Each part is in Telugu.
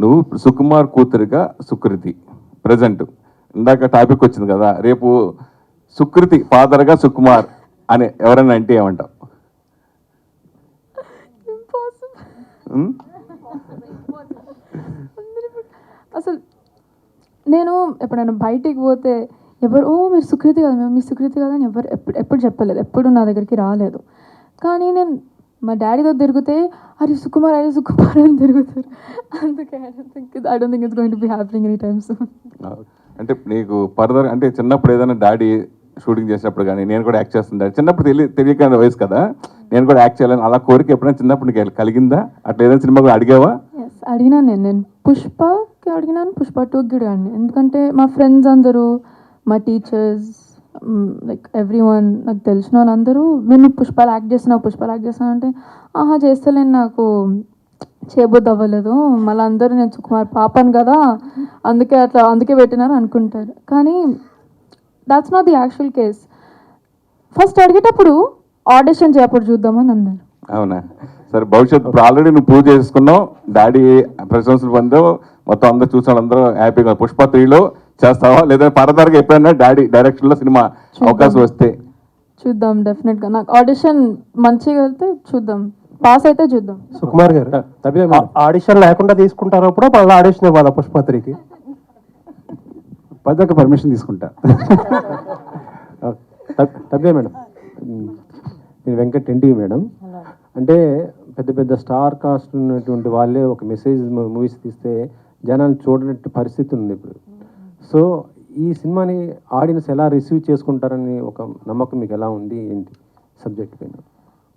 నువ్వు సుకుమార్ కూతురిగా సుకృతి ప్రజెంట్ ఇందాక టాపిక్ వచ్చింది కదా రేపు సుకృతి ఫాదర్గా సుకుమార్ అని ఎవరైనా అంటే ఏమంటావు? అసలు నేను ఎప్పుడైనా బయటికి పోతే ఎవరు ఓ మీరు సుకృతి కదా మేము మీ సుకృతి కదా అని ఎవరు ఎప్పుడు ఎప్పుడు చెప్పలేదు ఎప్పుడు నా దగ్గరికి రాలేదు. కానీ నేను మా డాడీతో తిరిగితే అరే సుకుమార్ అరే సుకుమార్ అని తిరుగుతారు. అందుకే I don't think I don't think it's going to be happening any time soon అంటే నీకు ఫర్దర్ అంటే చిన్నప్పుడు ఏదైనా డాడీ షూటింగ్ చేసినప్పుడు కానీ నేను కూడా యాక్ట్ చేస్తుంటా చిన్నప్పుడు తెలియ తెలియక వయసు కదా. నేను కూడా యాక్ట్ చేయాలని అలా కోరిక ఎప్పుడైనా చిన్నప్పుడు నీకు కలిగిందా? అట్లా ఏదైనా సినిమా కూడా అడిగావా? అడిగినాను నేను. నేను పుష్పకి అడిగినాను పుష్ప టూకి అడిగాను. ఎందుకంటే మా ఫ్రెండ్స్ అందరూ మా టీచర్స్ లైక్ ఎవ్రీ వన్ నాకు తెలిసిన వాళ్ళందరూ నేను పుష్పాలు యాక్ట్ చేస్తున్నావు పుష్పాలు యాక్ట్ చేస్తున్నావు అంటే ఆహా చేస్తలేను నాకు. చేయబుద్ధి అవ్వలేదు మళ్ళీ అందరూ నేను సుకుమార్ పాపను కదా. అందుకే అట్లా అందుకే పెట్టినారు అనుకుంటారు. కానీ that's not the actual case first అడిగేటప్పుడు ఆడిషన్ చేయప్పుడు చూద్దామని అన్నారు. అవునా? సరే భవిష్యత్తు ఆల్రెడీ నువ్వు ప్రూవ్ చేసుకున్నావు. డాడీ ప్రశంసలు పొందావు. మొత్తం అందరూ చూసిన వాళ్ళందరూ హ్యాపీగా పుష్ప త్రీలో చేస్తావా? లేదా పరదారుగా ఎప్పుడైనా డాడీ డైరెక్షన్లో సినిమా అవకాశం వస్తే? చూద్దాం డెఫినెట్గా. నాకు ఆడిషన్ మంచిగా వెళ్తే చూద్దాం. పాస్ అయితే చూద్దాం. సుకుమార్ గారు ఆడిషన్ లేకుండా తీసుకుంటారు అప్పుడు మళ్ళీ ఆడిషన్ ఇవ్వాలా పుష్పత్రికి? పదొక పర్మిషన్ తీసుకుంటా. తప్పే మేడం. నేను వెంకట్ ఎన్టీ మేడం. అంటే పెద్ద పెద్ద స్టార్ కాస్ట్ ఉన్నటువంటి వాళ్ళే ఒక మెసేజ్ మూవీస్ తీస్తే జనాలు చూడనట్టు పరిస్థితి ఉంది ఇప్పుడు. సో ఈ సినిమాని ఆడియన్స్ ఎలా రిసీవ్ చేసుకుంటారని ఒక నమ్మకం మీకు ఎలా ఉంది ఏంటి సబ్జెక్ట్ పైన?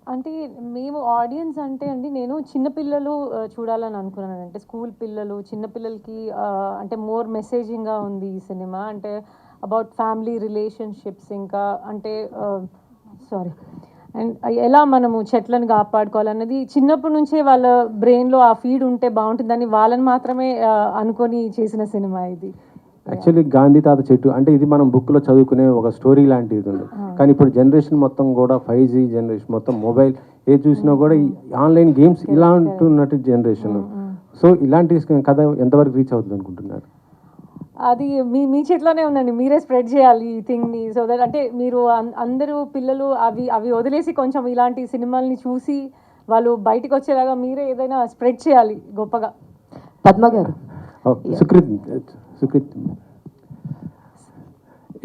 అంటే మేము ఆడియన్స్ అంటే అండి నేను చిన్నపిల్లలు చూడాలని అనుకున్నాను. అంటే స్కూల్ పిల్లలు చిన్నపిల్లలకి అంటే మోర్ మెసేజింగ్గా ఉంది ఈ సినిమా. అంటే అబౌట్ ఫ్యామిలీ రిలేషన్షిప్స్ ఇంకా అంటే సారీ. అండ్ ఎలా మనము చెట్లను కాపాడుకోవాలన్నది చిన్నప్పటి నుంచే వాళ్ళ బ్రెయిన్లో ఆ ఫీడ్ ఉంటే బాగుంటుందని వాళ్ళని మాత్రమే అనుకొని చేసిన సినిమా ఇది. యాక్చువల్లీ గాంధీ తాత చెట్టు అంటే ఇది మనం బుక్లో చదువుకునే ఒక స్టోరీ లాంటిది ఉంది కానీ ఇప్పుడు జనరేషన్ మొత్తం కూడా ఫైవ్ జీ జనరేషన్ మొత్తం మొబైల్ ఏ చూసినా కూడా ఈ ఆన్లైన్ గేమ్స్ ఇలా ఉంటున్నట్టు జనరేషన్ సో ఇలాంటి కథ ఎంతవరకు రీచ్ అవుతుంది అనుకుంటున్నారు? అది మీ మీ చేతిలోనే ఉందండి. మీరే స్ప్రెడ్ చేయాలి ఈ థింగ్ని సో దట్ అంటే మీరు అందరూ పిల్లలు అవి అవి వదిలేసి కొంచెం ఇలాంటి సినిమాల్ని చూసి వాళ్ళు బయటికి వచ్చేలాగా మీరే ఏదైనా స్ప్రెడ్ చేయాలి గొప్పగా. పద్మ గారు. సుకృత్ సుకృత్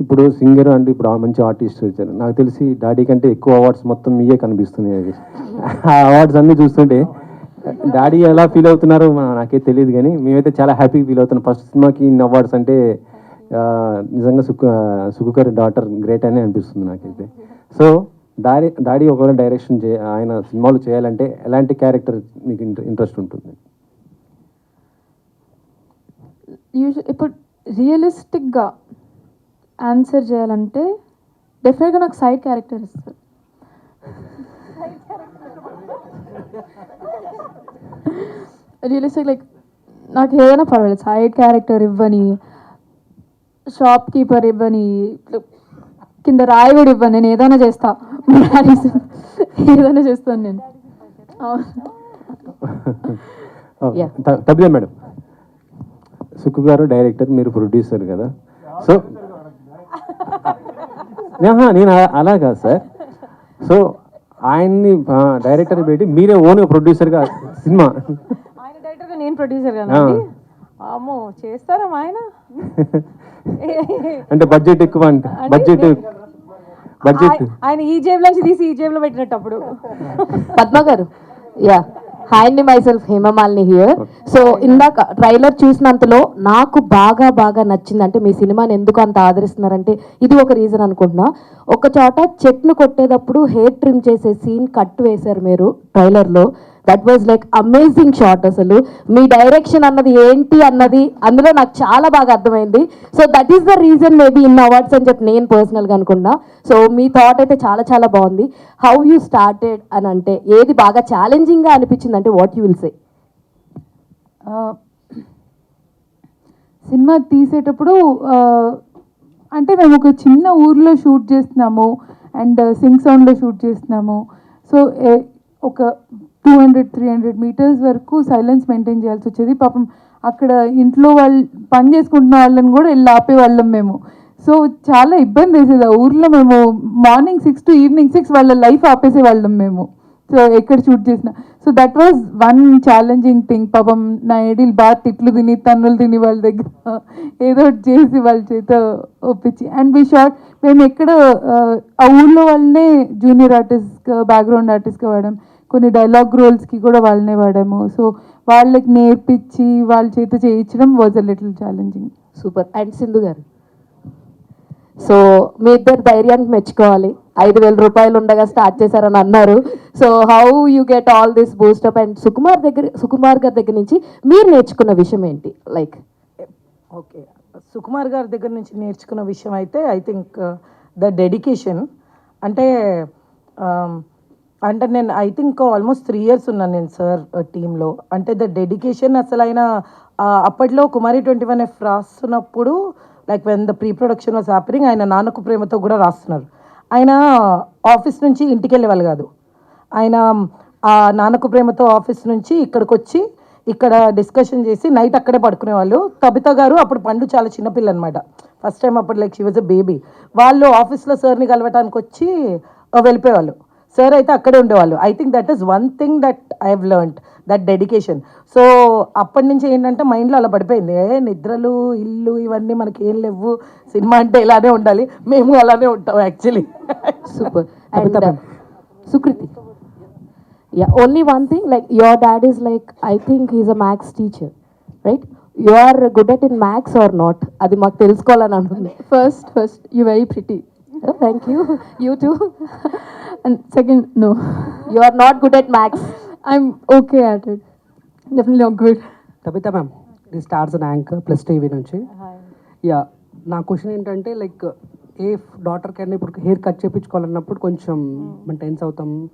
ఇప్పుడు సింగర్ అండ్ ఇప్పుడు మంచి ఆర్టిస్ట్ వచ్చారు. నాకు తెలిసి డాడీ కంటే ఎక్కువ అవార్డ్స్ మొత్తం మీయే కనిపిస్తున్నాయి ఆ అవార్డ్స్ అన్నీ చూస్తుంటే డాడీ ఎలా ఫీల్ అవుతున్నారో నాకే తెలియదు కానీ మేమైతే చాలా హ్యాపీగా ఫీల్ అవుతున్నాం. ఫస్ట్ సినిమాకి ఇన్ని అవార్డ్స్ అంటే నిజంగా సుఖ సుఖకర్ డాటర్ గ్రేట్ అనే అనిపిస్తుంది నాకైతే. సో డాడీ డాడీ ఒకవేళ డైరెక్షన్ చే ఆయన సినిమాలు చేయాలంటే ఎలాంటి క్యారెక్టర్ మీకు ఇంట్రెస్ట్ ఉంటుంది? యూజు ఇప్పుడు రియలిస్టిక్గా ఆన్సర్ చేయాలంటే డెఫినెట్గా నాకు సైడ్ క్యారెక్టర్ ఇస్తారు. రియలిస్టిక్ లైక్ నాకు ఏదైనా పర్వాలేదు. సైడ్ క్యారెక్టర్ ఇవ్వని షాప్ కీపర్ ఇవ్వని కింద రాయి కూడా ఇవ్వను నేను ఏదైనా చేస్తా. ఏదైనా చేస్తాను నేను. అవును. Yeah. తప్పిదే మేడం. సుక్కు గారు డైరెక్టర్ మీరు ప్రొడ్యూసర్ కదా. సో నేను అలా- అలా కాదు సార్. సో ఆయన్ని డైరెక్టర్ పెట్టి మీరే ఓన్గా ప్రొడ్యూసర్గా సినిమా. నేను ప్రొడ్యూసర్ అమ్మో చేస్తారా మా ఆయన? అంటే బడ్జెట్ ఎక్కువ అంటే బడ్జెట్ బడ్జెట్. ఆయ- ఆయన ఈ జేబులోంచి తీసి ఈ జేబులో పెట్టినట్టు అప్పుడు. పద్మ గారు యా. హాయ్ అండి my self Hemamalini here so ఇందాక ట్రైలర్ చూసినంతలో నాకు బాగా బాగా నచ్చింది అంటే మీ సినిమాని ఎందుకు అంత ఆదరిస్తున్నారంటే ఇది ఒక రీజన్ అనుకుంటున్నా. ఒక చోట చెట్ను కొట్టేటప్పుడు హెయిర్ ట్రిమ్ చేసే సీన్ కట్ వేశారు మీరు ట్రైలర్లో that was like amazing shot అసలు. మీ డైరెక్షన్ అన్నది ఏంటి అన్నది అందులో నాకు చాలా బాగా అర్థమైంది. So that is the reason maybe in awards అని చెప్పి నేను పర్సనల్గా అనుకున్నా. సో మీ థాట్ అయితే చాలా చాలా బాగుంది. హౌ యూ స్టార్టెడ్ అని అంటే ఏది బాగా ఛాలెంజింగ్గా అనిపించింది అంటే what you will say cinema తీసేటప్పుడు అంటే మేము ఒక చిన్న ఊర్లో షూట్ చేస్తున్నాము. అండ్ సింగ్ సౌండ్లో షూట్ చేస్తున్నాము. సో ఒక two hundred three hundred metres వరకు సైలెన్స్ మెయింటైన్ చేయాల్సి వచ్చేది. పాపం అక్కడ ఇంట్లో వాళ్ళు పని చేసుకుంటున్న వాళ్ళని కూడా వెళ్ళి ఆపేవాళ్ళం మేము. సో చాలా ఇబ్బంది వేసేది. ఆ ఊర్లో మేము morning six to evening six వాళ్ళ లైఫ్ ఆపేసే వాళ్ళం మేము. సో ఎక్కడ షూట్ చేసిన. So that was one challenging thing పాపం నా ఏడీలు బాగా తిట్లు తిని తన్నులు తిని వాళ్ళ దగ్గర ఏదో ఒకటి చేసి వాళ్ళ చేత ఒప్పించి. అండ్ వి షార్ట్ మేము ఎక్కడ ఆ, ఊళ్ళో వాళ్ళనే జూనియర్ ఆర్టిస్ట్ బ్యాక్గ్రౌండ్ ఆర్టిస్ట్గా వాడాం. కొన్ని డైలాగ్ రోల్స్కి కూడా వాళ్ళనే వాడాము. సో వాళ్ళకి నేర్పించి వాళ్ళ చేత చేయించడం was a little challenging super and Sindhu garu? So మీ ఇద్దరు ధైర్యానికి మెచ్చుకోవాలి. ఐదు వేల రూపాయలు ఉండగా స్టార్ట్ చేశారని అన్నారు. So how you get all this boost up and Sukumar దగ్గర సుకుమార్ గారి దగ్గర నుంచి మీరు నేర్చుకున్న విషయం ఏంటి? లైక్ ఓకే సుకుమార్ గారి దగ్గర నుంచి నేర్చుకున్న విషయం అయితే ఐ థింక్ ద డెడికేషన్ అంటే um, అంటే నేను I think almost three years ఉన్నాను నేను సార్ టీంలో అంటే ద డెడికేషన్ అసలు ఆయన అప్పట్లో కుమారి ట్వంటీ వన్ ఎఫ్ రాస్తున్నప్పుడు like when the pre production was happening ఆయన నాన్నకు ప్రేమతో కూడా రాస్తున్నారు. ఆయన ఆఫీస్ నుంచి ఇంటికి వెళ్ళేవాళ్ళు కాదు. ఆయన ఆ నాన్నకు ప్రేమతో ఆఫీస్ నుంచి ఇక్కడికి వచ్చి ఇక్కడ డిస్కషన్ చేసి నైట్ అక్కడే పడుకునేవాళ్ళు. కవిత గారు అప్పుడు పండు చాలా చిన్నపిల్ల అనమాట ఫస్ట్ టైం అప్పుడు like she was a baby వాళ్ళు ఆఫీస్లో సార్ని కలవటానికి వచ్చి వెళ్ళిపోయేవాళ్ళు. సార్ అయితే అక్కడే ఉండేవాళ్ళు. I think that is one thing that I have learned that dedication so అప్పటి నుంచి ఏంటంటే మైండ్లో అలా పడిపోయింది. ఏ నిద్రలు ఇల్లు ఇవన్నీ మనకి ఏం లేవు. సినిమా అంటే ఇలానే ఉండాలి. మేము అలానే ఉంటాం actually super and Sukriti yeah only one thing like your dad is like I think he's a maths teacher right you are good at in maths or not అది మాకు తెలుసుకోవాలని అనుకుంది. First first you very pretty thank you you too and second no you are not good at maths I'm okay at it definitely not good Kavitha ma'am the stars and anchor plus TV నుంచి. యా నా క్వశ్చన్ ఏంటంటే లైక్ ఏ డాటర్ కైనా ఇప్పుడు హెయిర్ కట్ చేయించుకోవాలన్నప్పుడు కొంచెం మనం టెన్స్ అవుతాం.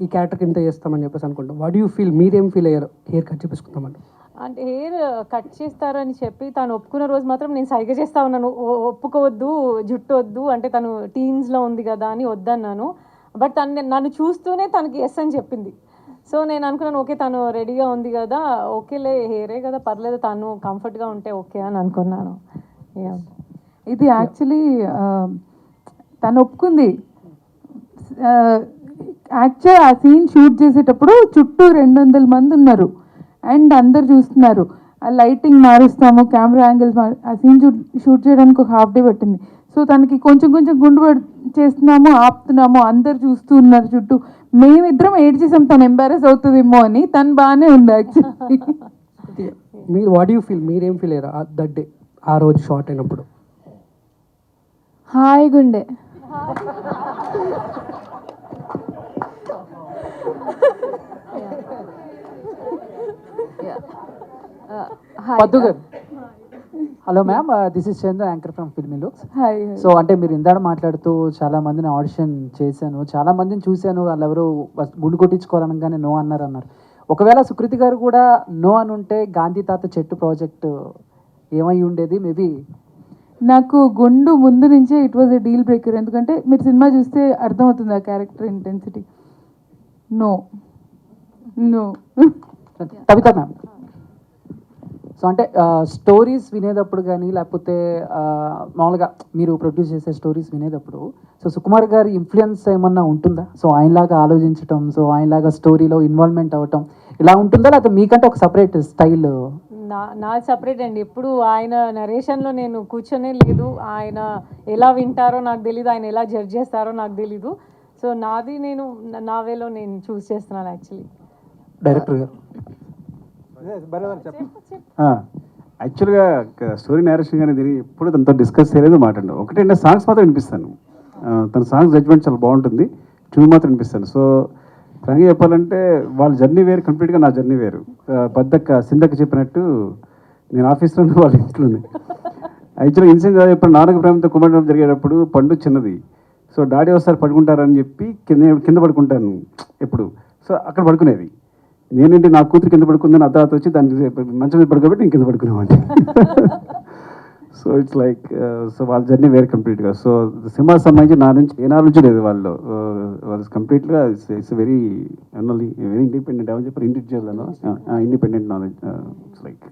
ఈ క్యారెక్టర్కి ఇంత చేస్తామని చెప్పేసి అనుకుంటాం. వాట్ యూ ఫీల్ మీరేం ఫీల్ అయ్యారు? హెయిర్ కట్ చేపించుకుందామని. అంటే హెయిర్ కట్ చేస్తారని చెప్పి తను ఒప్పుకున్న రోజు మాత్రం నేను సైగ చేస్తా ఉన్నాను. "ఓ- ఒప్పుకోవద్దు జుట్టు వద్దు అంటే తను టీన్స్లో ఉంది కదా అని వద్దన్నాను. బట్ తను నన్ను చూస్తూనే తనకి ఎస్ అని చెప్పింది. సో నేను అనుకున్నాను ఓకే తను రెడీగా ఉంది కదా ఓకేలే హెయిరే కదా పర్లేదు తను కంఫర్ట్గా ఉంటే ఓకే అని అనుకున్నాను. ఇది యాక్చువల్లీ తను ఒప్పుకుంది. యాక్చువల్ ఆ సీన్ షూట్ చేసేటప్పుడు చుట్టూ రెండు వందల మంది ఉన్నారు. అండ్ అందరు చూస్తున్నారు. ఆ లైటింగ్ మారుస్తాము కెమెరా యాంగిల్స్ ఆ సీన్ షూట్ షూట్ చేయడానికి ఒక హాఫ్ డే పట్టింది. సో తనకి కొంచెం కొంచెం గుండు పడి చేస్తున్నాము ఆపుతున్నాము అందరు చూస్తూ ఉన్నారు చుట్టూ. మేమిద్దరం ఏడ్ చేసాం తను ఎంబారెస్ అవుతుందేమో అని. తను బాగానే ఉంది యాక్చువల్లీ మీరు వాట్ యూ ఫీల్ మీరేం ఫీల్ అయ్యారు దట్ డే ఆ రోజు షార్ట్ అయినప్పుడు. హాయిగా ఉండే Paddu garu hello ma'am this is Chandra anchor from Filmy Looks so అంటే మీరు ఇందాక మాట్లాడుతూ చాలా మందిని ఆడిషన్ చేశాను. చాలా మందిని చూశాను. వాళ్ళు ఎవరు గుండు కొట్టించుకోవాలనగానే నో అన్నారు అన్నారు ఒకవేళ సుకృతి గారు కూడా నో అని ఉంటే గాంధీ తాత చెట్టు ప్రాజెక్ట్ ఏమై ఉండేది? మేబీ నాకు గుండు ముందు నుంచే it was a deal breaker ఎందుకంటే మీరు సినిమా చూస్తే అర్థమవుతుంది ఆ character intensity no no Kavitha ma'am so అంటే స్టోరీస్ వినేటప్పుడు కానీ లేకపోతే మామూలుగా మీరు ప్రొడ్యూస్ చేసే స్టోరీస్ వినేటప్పుడు సో సుకుమార్ గారి ఇన్ఫ్లుయెన్స్ ఏమన్నా ఉంటుందా? సో ఆయనలాగా ఆలోచించటం సో ఆయనలాగా స్టోరీలో ఇన్వాల్వ్మెంట్ అవ్వటం ఇలా ఉంటుందా? లేకపోతే మీకంటే ఒక సపరేట్ స్టైల్ నా నా సపరేట్ అండి. ఎప్పుడు ఆయన నరేషన్లో నేను కూర్చొనే లేదు. ఆయన ఎలా వింటారో నాకు తెలీదు. ఆయన ఎలా జడ్జ్ చేస్తారో నాకు తెలీదు. సో నాది నేను నా- నా వేలో నేను చూస్ చేస్తున్నాను యాక్చువల్లీ డైరెక్టర్ గారు. యాక్చువల్గా స్టోరీ నేరేషన్ కానీ దీన్ని ఎప్పుడు తనతో డిస్కస్ చేయలేదు మాట్లాడు ఒకటంటే సాంగ్స్ మాత్రం వినిపిస్తాను. తన సాంగ్స్ జడ్జ్మెంట్ చాలా బాగుంటుంది. ట్యూన్ మాత్రం వినిపిస్తాను. సో ఫ్రాంక్గా చెప్పాలంటే వాళ్ళ జర్నీ వేరు కంప్లీట్గా నా జర్నీ వేరు. పెద్దక్క సిందక్క చెప్పినట్టు నేను ఆఫీస్లో వాళ్ళ ఇంట్లోనే యాక్చువల్గా ఇన్సిడెంట్ చెప్పిన. నాన్నక ప్రేమతో కుమార్ జరిగేటప్పుడు పండు చిన్నది. సో డాడీ ఒకసారి పడుకుంటారని చెప్పి కింద కింద పడుకుంటాను ఎప్పుడు. సో అక్కడ పడుకునేది. నేనేంటి నా కూతురు కింద పడుకుందని అర్ధరాత్రి వచ్చి దాన్ని మంచం మీద పడుకోబెట్టి నేను కింద పడుకునేవాడిని. సో ఇట్స్ లైక్ సో వాళ్ళ జర్నీ వేరే కంప్లీట్గా సో సినిమా సంబంధించి నా నుంచి ఏ నాలెడ్జ్ లేదు వాళ్ళు వాళ్ళు కంప్లీట్గా ఇట్స్ వెరీ అన్నది వెరీ ఇండిపెండెంట్ ఏమని చెప్పారు ఇండివిజువల్ అన్న independent knowledge it's like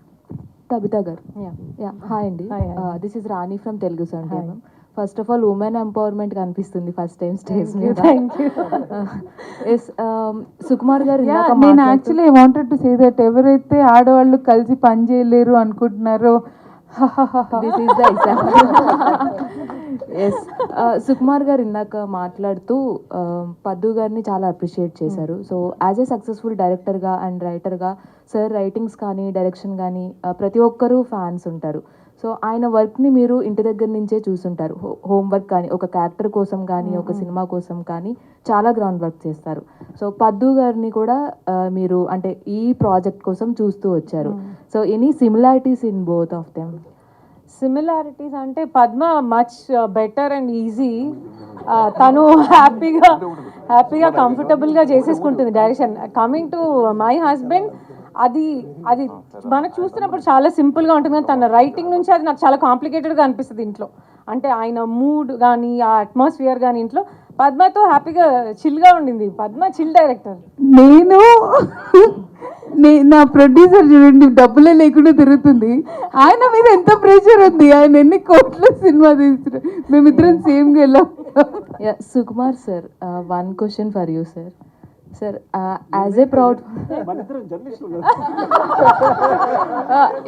Kavitha garu hi అండి. This is Rani from Telugu sir Hi. First of all women empowerment కనిపిస్తుంది ఫస్ట్ టైం స్టేజ్ మీద. ఎస్ సుకుమార్ గారు Yeah, ఇందాక నేను actually wanted to say that ఎవరైతే ఆడవాళ్ళు కలిసి పని చేయలేరు అనుకుంటున్నారో this is the example yes Sukumar garu ఇందాక మాట్లాడుతూ uh, పద్దు గారిని చాలా అప్రిషియేట్ చేశారు. సో యాజ్ ఏ సక్సెస్ఫుల్ డైరెక్టర్గా అండ్ రైటర్గా సార్ రైటింగ్స్ కానీ డైరెక్షన్ కానీ uh, ప్రతి ఒక్కరూ ఫ్యాన్స్ ఉంటారు. సో ఆయన వర్క్ని మీరు ఇంటి దగ్గర నుంచే చూసుంటారు. హోంవర్క్ కానీ ఒక క్యారెక్టర్ కోసం కానీ ఒక సినిమా కోసం కానీ చాలా గ్రౌండ్ వర్క్ చేస్తారు. సో పద్దు గారిని కూడా మీరు అంటే ఈ ప్రాజెక్ట్ కోసం చూస్తూ వచ్చారు. So any similarities in both of them similarities అంటే Padma much better and easy తను హ్యాపీగా హ్యాపీగా కంఫర్టబుల్గా చేసేసుకుంటుంది direction coming to my husband అది అది మనకు చూస్తున్నప్పుడు చాలా సింపుల్గా ఉంటుంది కానీ తన రైటింగ్ నుంచి అది నాకు చాలా కాంప్లికేటెడ్గా అనిపిస్తుంది ఇంట్లో. అంటే ఆయన మూడ్ కానీ ఆ అట్మాస్ఫియర్ కానీ ఇంట్లో పద్మతో హ్యాపీగా చిల్గా ఉండింది. పద్మ చిల్ డైరెక్టర్ నేను నే- నా ప్రొడ్యూసర్ చూడండి డబ్బులే లేకుండా తిరుగుతుంది. ఆయన మీద ఎంత ప్రెషర్ ఉంది? ఆయన ఎన్ని కోట్ల సినిమా తీస్తున్నారు మేమిద్దరం సేమ్గా వెళ్ళాం Sukumar sir one question for you sir sir as a proud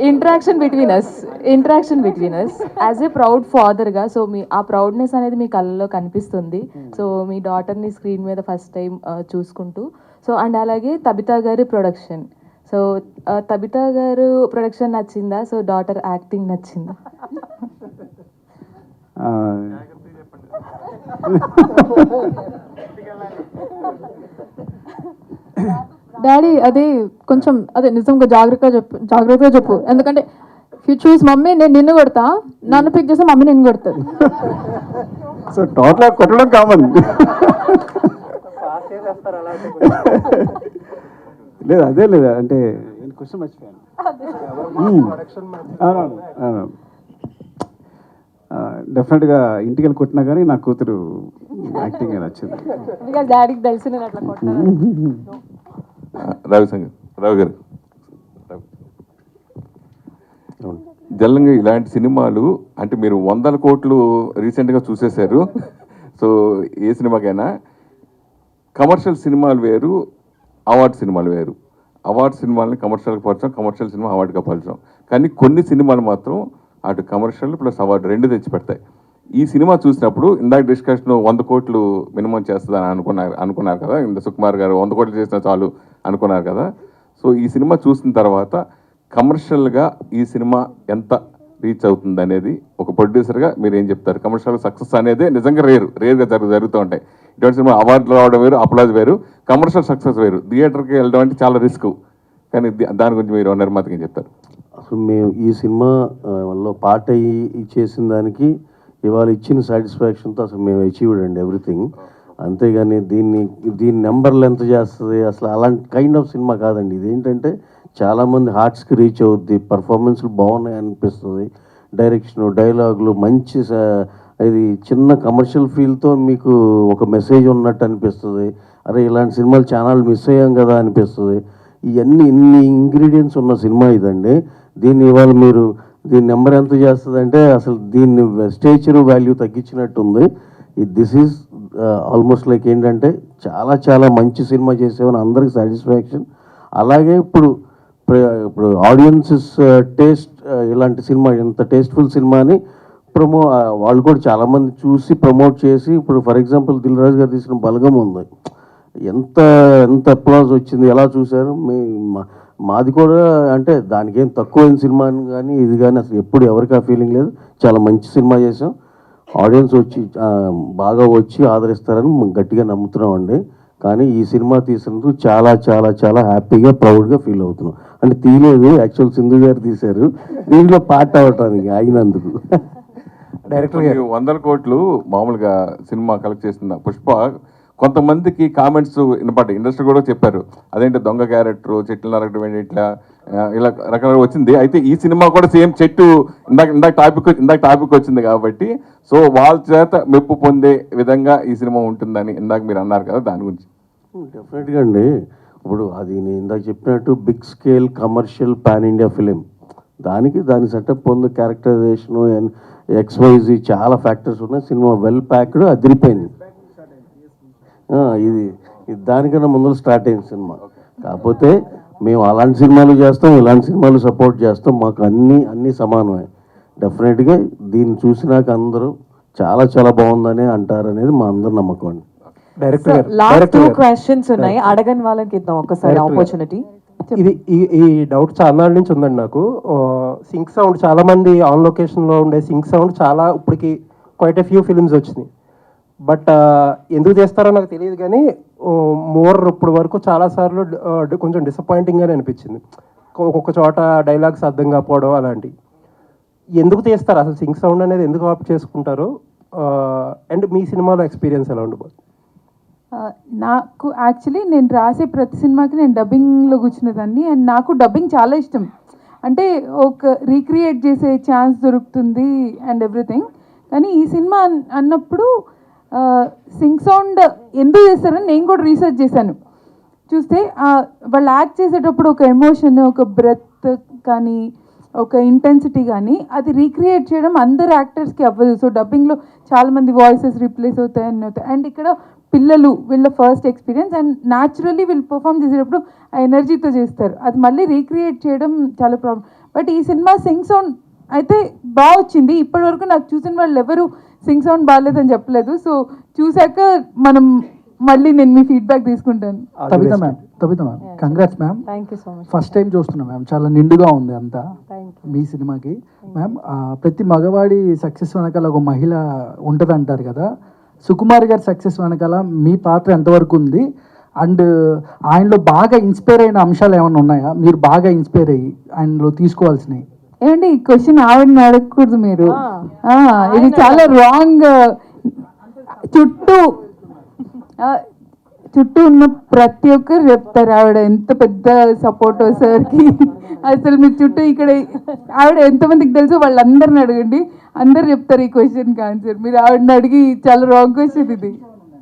interaction between us interaction between us as a proud ఫాదర్గా so మీ ఆ ప్రౌడ్నెస్ అనేది మీ కళ్ళలో కనిపిస్తుంది. సో మీ డాటర్ని స్క్రీన్ మీద ఫస్ట్ టైం చూసుకుంటూ. సో అండ్ అలాగే తబితా గారి production so Tabitha garu production నచ్చిందా? సో డాటర్ యాక్టింగ్ నచ్చిందా? డాడీ అది కొంచెం అదే నిజంగా జాగ్రత్తగా చెప్పు జాగ్రత్తగా చెప్పు. ఎందుకంటే యూ చూస్ మమ్మీ నేను నిన్ను కొడతా నన్ను పిక్ చేస్తే మమ్మీ నిన్ను కొడుతుంది. సో టోటల్ కొట్టడం కామన్ లేదు అదే లేదు అంటే నేను క్వశ్చన్ మర్చిపోయాను. డెఫినెట్గా ఇంటికి వెళ్ళి కొట్టినా కానీ నా కూతురు యాక్టింగ్ నచ్చింది. డాడీకి తెలుసు నేను అట్లా కొట్టాను రవి సంగర్ గారు రవి. జల్లంగా ఇలాంటి సినిమాలు అంటే మీరు వందల కోట్లు రీసెంట్గా చూసేశారు. సో ఏ సినిమాకైనా కమర్షియల్ సినిమాలు వేరు అవార్డ్ సినిమాలు వేరు. అవార్డ్ సినిమాలని కమర్షియల్కి పరచడం కమర్షియల్ సినిమా అవార్డుగా పరచడం కానీ కొన్ని సినిమాలు మాత్రం అటు కమర్షియల్ ప్లస్ అవార్డు రెండు తెచ్చి పెడతాయి. ఈ సినిమా చూసినప్పుడు ఇందాక డిస్కషన్ వంద కోట్లు మినిమం చేస్తుందని అనుకున్నారు అనుకున్నారు కదా ఇంత సుకుమార్ గారు వంద కోట్లు చేసిన చాలు అనుకున్నారు కదా. సో ఈ సినిమా చూసిన తర్వాత కమర్షియల్గా ఈ సినిమా ఎంత రీచ్ అవుతుంది అనేది ఒక ప్రొడ్యూసర్గా మీరు ఏం చెప్తారు? కమర్షియల్ సక్సెస్ అనేది నిజంగా రేరు రేరుగా జరుగు జరుగుతూ ఉంటాయి. ఇటువంటి సినిమా అవార్డులు రావడం వేరు అప్లాజ్ వేరు కమర్షియల్ సక్సెస్ వేరు. థియేటర్కి వెళ్ళడం అంటే చాలా రిస్క్. కానీ దాని గురించి మీరు నిర్మాతకి ఏం చెప్తారు. అసలు మేము ఈ సినిమా వల్ల పార్ట్ అయ్యి ఇచ్చేసిన దానికి ఇవాళ ఇచ్చిన సాటిస్ఫాక్షన్తో అసలు మేము అచీవ్డ్ అండి ఎవ్రీథింగ్. అంతేగాని దీన్ని దీని నెంబర్లు ఎంత చేస్తుంది. అసలు అలాంటి కైండ్ ఆఫ్ సినిమా కాదండి. ఇదేంటంటే చాలామంది హార్ట్స్కి రీచ్ అవుద్ది పర్ఫార్మెన్స్లు బాగున్నాయి అనిపిస్తుంది. డైరెక్షన్ డైలాగులు మంచి ఇది చిన్న కమర్షియల్ ఫీల్తో మీకు ఒక మెసేజ్ ఉన్నట్టు అనిపిస్తుంది. అరే ఇలాంటి సినిమాలు ఛానల్ మిస్ అయ్యాం కదా అనిపిస్తుంది. ఇవన్నీ ఇన్ని ఇంగ్రీడియంట్స్ ఉన్న సినిమా ఇదండి. దీన్ని ఇవాళ మీరు దీని నెంబర్ ఎంత చేస్తుంది అంటే అసలు దీన్ని స్టేచర్ వాల్యూ తగ్గించినట్టుంది. దిస్ ఈజ్ ఆల్మోస్ట్ లైక్ ఏంటంటే చాలా చాలా మంచి సినిమా చేసేవని అందరికి సాటిస్ఫాక్షన్. అలాగే ఇప్పుడు ఇప్పుడు ఆడియన్సెస్ టేస్ట్ ఇలాంటి సినిమా ఇంత టేస్ట్ఫుల్ సినిమాని ప్రమో వాళ్ళు కూడా చాలామంది చూసి ప్రమోట్ చేసి ఇప్పుడు ఫర్ ఎగ్జాంపుల్ దిల్రాజ్ గారు తీసిన బలగం ఉంది. ఎంత ఎంత అప్లాజ్ వచ్చింది ఎలా చూశారు? మీ మా- మాది కూడా అంటే దానికేం తక్కువైన సినిమా అని కానీ ఇది కానీ అసలు ఎప్పుడు ఎవరికి ఆ ఫీలింగ్ లేదు. చాలా మంచి సినిమా చేసాం. ఆడియన్స్ వచ్చి బాగా వచ్చి ఆదరిస్తారని మేము గట్టిగా నమ్ముతున్నాం అండి. కానీ ఈ సినిమా తీసినందుకు చాలా చాలా చాలా హ్యాపీగా ప్రౌడ్గా ఫీల్ అవుతున్నాం. అంటే తీయలేదు యాక్చువల్ సింధు గారు తీశారు. దీంట్లో పార్ట్ అవ్వటానికి అయినందుకు. డైరెక్టర్ వందల కోట్లు మామూలుగా సినిమా కలెక్ట్ చేసిన పుష్ప కొంతమందికి కామెంట్స్ వినపడ్డాయి. ఇండస్ట్రీ కూడా చెప్పారు. అదేంటి దొంగ క్యారెక్టర్ చెట్లు నరకడం ఏంటి ఇట్లా? ఇలా రకరకాల వచ్చింది. అయితే ఈ సినిమా కూడా సేమ్ చెట్టు ఇందాక ఇందాక టాపిక్ ఇందాక టాపిక్ వచ్చింది కాబట్టి సో వాళ్ళ చేత మెప్పు పొందే విధంగా ఈ సినిమా ఉంటుందని ఇందాక మీరు అన్నారు కదా దాని గురించి. డెఫినెట్గా అండి. ఇప్పుడు అది నేను ఇందాక చెప్పినట్టు big scale commercial pan India film దానికి దాని సెటప్ ఉంది క్యారెక్టరైజేషను ఎక్స్వైజీ చాలా ఫ్యాక్టర్స్ ఉన్నాయి. సినిమా వెల్ ప్యాక్డ్ అదిరిపోయింది. ఇది దానికన్నా ముందు స్టార్ట్ అయింది సినిమా. కాకపోతే మేము అలాంటి సినిమాలు చేస్తాం ఇలాంటి సినిమాలు సపోర్ట్ చేస్తాం. మాకు అన్నీ అన్నీ సమానమే. డెఫినెట్గా దీన్ని చూసినాక అందరూ చాలా చాలా బాగుందని అంటారు అనేది మా అందరి నమ్మకం అండి. లాస్ట్ టూ క్వశ్చన్స్ ఉన్నాయి. అడగని వాళ్ళకి ఇద్దాం ఒకసారి. ఆపర్చునిటీ ఇది ఈ ఈ డౌట్ చాలా నాళ్ళ నుంచి ఉందండి నాకు. సింక్ సౌండ్ చాలా మంది ఆన్ లొకేషన్లో ఉండే సింక్ సౌండ్ చాలా ఇప్పటికి క్వైట్ ఎ ఫ్యూ ఫిల్మ్స్ వచ్చినాయి. బట్ ఎందుకు చేస్తారో నాకు తెలియదు కానీ మోర్ ఇప్పుడు వరకు చాలా సార్లు కొంచెం డిసప్పాయింటింగ్గానే అనిపించింది. ఒక్కొక్క చోట డైలాగ్స్ అర్థం కాకపోవడం అలాంటి. ఎందుకు తీస్తారు అసలు సింగ్ సౌండ్ అనేది ఎందుకు ఆప్ట్ చేసుకుంటారు? అండ్ మీ సినిమాలో ఎక్స్పీరియన్స్ ఎలా ఉండబోతుంది? నాకు యాక్చువల్లీ నేను రాసే ప్రతి సినిమాకి నేను డబ్బింగ్లో కూర్చునేదాన్ని. అండ్ నాకు డబ్బింగ్ చాలా ఇష్టం. అంటే ఒక రీక్రియేట్ చేసే ఛాన్స్ దొరుకుతుంది అండ్ ఎవ్రీథింగ్ కానీ ఈ సినిమా అన్- అన్నప్పుడు సింగ్ సౌండ్ ఎందుకు చేస్తారని నేను కూడా రీసెర్చ్ చేశాను. చూస్తే వాళ్ళు యాక్ట్ చేసేటప్పుడు ఒక ఎమోషన్ ఒక బ్రెత్ కానీ ఒక ఇంటెన్సిటీ కానీ అది రీక్రియేట్ చేయడం అందరు యాక్టర్స్కి అవ్వదు. సో డబ్బింగ్లో చాలామంది వాయిసెస్ రీప్లేస్ అవుతాయి అని అవుతాయి. అండ్ ఇక్కడ పిల్లలు వీళ్ళ ఫస్ట్ ఎక్స్పీరియన్స్ అండ్ న్యాచురల్లీ వీళ్ళు పర్ఫామ్ చేసేటప్పుడు ఆ ఎనర్జీతో చేస్తారు. అది మళ్ళీ రీక్రియేట్ చేయడం చాలా ప్రాబ్లం బట్ ఈ సినిమా సింగ్ సౌండ్ అయితే బాగా వచ్చింది. ఇప్పటివరకు నాకు చూసిన వాళ్ళు ఎవరు సింగ్ సౌండ్ బాగాలేదని చెప్పలేదు. సో చూశాక మనం మళ్ళీ నేను మీ ఫీడ్బ్యాక్ తీసుకుంటాను. Tabitha ma'am Tabitha ma'am congrats ma'am thank you so much first time చూస్తున్నాం మ్యామ్ చాలా నిండుగా ఉంది అంతా మీ సినిమాకి. మ్యామ్ ప్రతి మగవాడి సక్సెస్ వెనకాల ఒక మహిళ ఉంటుంది అంటారు కదా. సుకుమార్ గారి సక్సెస్ వెనకాల మీ పాత్ర ఎంతవరకు ఉంది? అండ్ ఆయనలో బాగా ఇన్స్పైర్ అయిన అంశాలు ఏమైనా ఉన్నాయా? మీరు బాగా ఇన్స్పైర్ అయ్యి ఆయనలో తీసుకోవాల్సినవి. ఏమండి ఈ క్వశ్చన్ ఆవిడని అడగకూడదు మీరు. ఆ, ఇది చాలా రాంగ్ చుట్టూ చుట్టూ ఉన్న ప్రతి ఒక్కరు చెప్తారు ఆవిడ ఎంత పెద్ద సపోర్ట్ సార్కి అసలు మీ చుట్టూ ఇక్కడ ఆవిడ ఎంతమందికి తెలుసు వాళ్ళందరిని అడగండి. అందరు చెప్తారు ఈ క్వశ్చన్కి ఆన్సర్ మీరు ఆవిడని అడిగి చాలా రాంగ్ క్వశ్చన్ ఇది.